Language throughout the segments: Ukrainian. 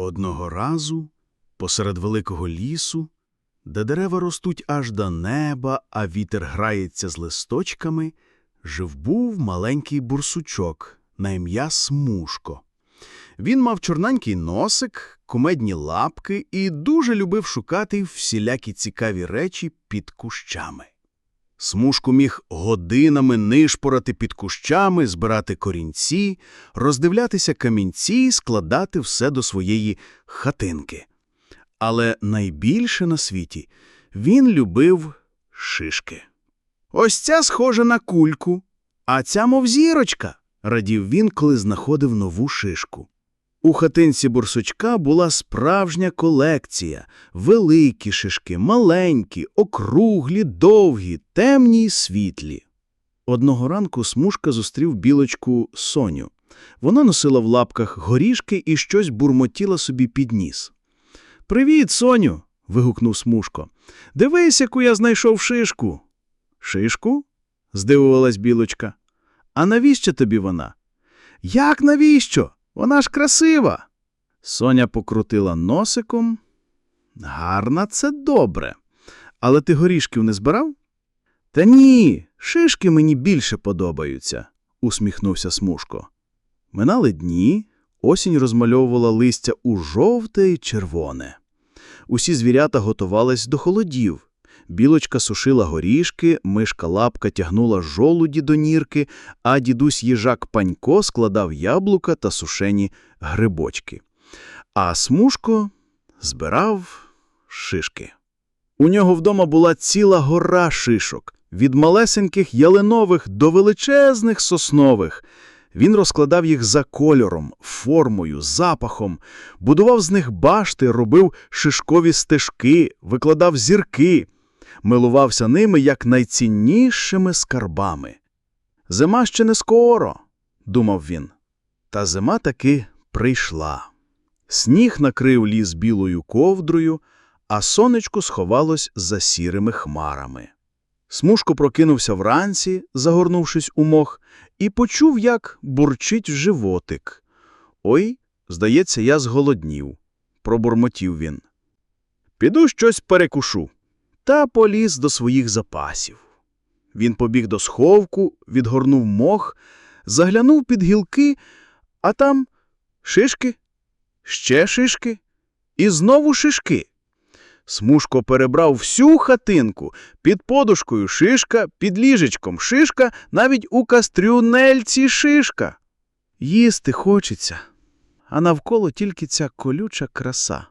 Одного разу, посеред великого лісу, де дерева ростуть аж до неба, а вітер грається з листочками, жив був маленький бурсучок на ім'я Смушко. Він мав чорненький носик, кумедні лапки і дуже любив шукати всілякі цікаві речі під кущами. Смужку міг годинами нишпорати під кущами, збирати корінці, роздивлятися камінці і складати все до своєї хатинки. Але найбільше на світі він любив шишки. Ось ця схожа на кульку, а ця мов зірочка, радів він, коли знаходив нову шишку. У хатинці бурсучка була справжня колекція. Великі шишки, маленькі, округлі, довгі, темні й світлі. Одного ранку Смушка зустрів білочку Соню. Вона носила в лапках горішки і щось бурмотіла собі під ніс. «Привіт, Соню!» – вигукнув Смушко. «Дивись, яку я знайшов шишку!» «Шишку?» – здивувалась білочка. «А навіщо тобі вона?» «Як навіщо? Вона ж красива!» Соня покрутила носиком. «Гарна – це добре. Але ти горішків не збирав?» «Та ні, шишки мені більше подобаються», – усміхнувся Смушко. Минали дні, осінь розмальовувала листя у жовте й червоне. Усі звірята готувались до холодів. Білочка сушила горішки, мишка лапка тягнула жолуді до нірки, а дідусь їжак панько складав яблука та сушені грибочки. А смужко збирав шишки. У нього вдома була ціла гора шишок, від малесеньких ялинових до величезних соснових. Він розкладав їх за кольором, формою, запахом, будував з них башти, робив шишкові стежки, викладав зірки, милувався ними як найціннішими скарбами. Зима ще не скоро, думав він. Та зима таки прийшла. Сніг накрив ліс білою ковдрою, а сонечко сховалось за сірими хмарами. Смушко прокинувся вранці, загорнувшись у мох, і почув, як бурчить животик. Ой, здається, я зголоднів, пробурмотів він. Піду щось перекушу. Та поліз до своїх запасів. Він побіг до сховку, відгорнув мох, заглянув під гілки, а там шишки, ще шишки і знову шишки. Смушко перебрав всю хатинку, під подушкою шишка, під ліжечком шишка, навіть у кастрюнельці шишка. Їсти хочеться, а навколо тільки ця колюча краса.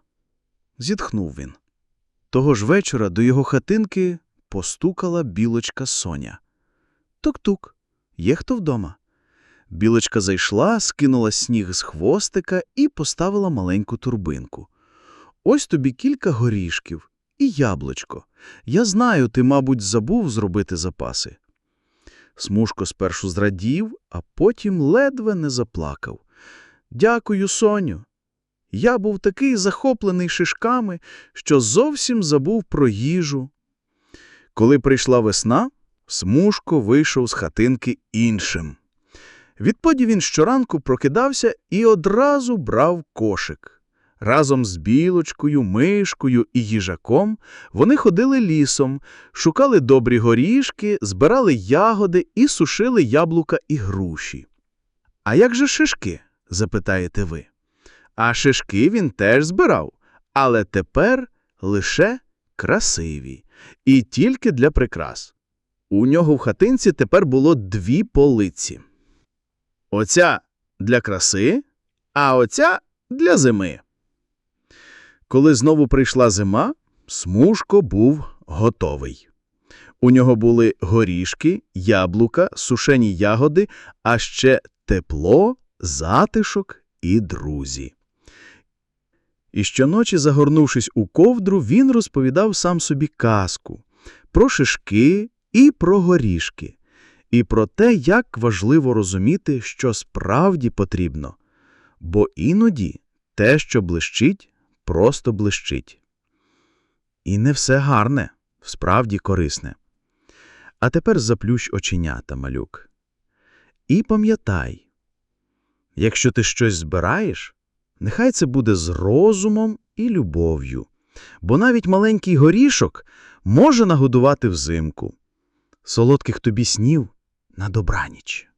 Зітхнув він. Того ж вечора до його хатинки постукала білочка Соня. Тук-тук, є хто вдома? Білочка зайшла, скинула сніг з хвостика і поставила маленьку турбинку. Ось тобі кілька горішків і яблучко. Я знаю, ти, мабуть, забув зробити запаси. Смушко спершу зрадів, а потім ледве не заплакав. Дякую, Соню. Я був такий захоплений шишками, що зовсім забув про їжу. Коли прийшла весна, Смушко вийшов з хатинки іншим. Відтоді він щоранку прокидався і одразу брав кошик. Разом з білочкою, мишкою і їжаком вони ходили лісом, шукали добрі горішки, збирали ягоди і сушили яблука і груші. А як же шишки? запитаєте ви. А шишки він теж збирав, але тепер лише красиві, і тільки для прикрас. У нього в хатинці тепер було дві полиці. Оця для краси, а оця для зими. Коли знову прийшла зима, Смужко був готовий. У нього були горішки, яблука, сушені ягоди, а ще тепло, затишок і друзі. І щоночі, загорнувшись у ковдру, він розповідав сам собі казку про шишки і про горішки, і про те, як важливо розуміти, що справді потрібно, бо іноді те, що блищить, просто блищить. І не все гарне, справді корисне. А тепер заплющ оченята, малюк. І пам'ятай, якщо ти щось збираєш, Нехай це буде з розумом і любов'ю, бо навіть маленький горішок може нагодувати взимку. Солодких тобі снів на добраніч.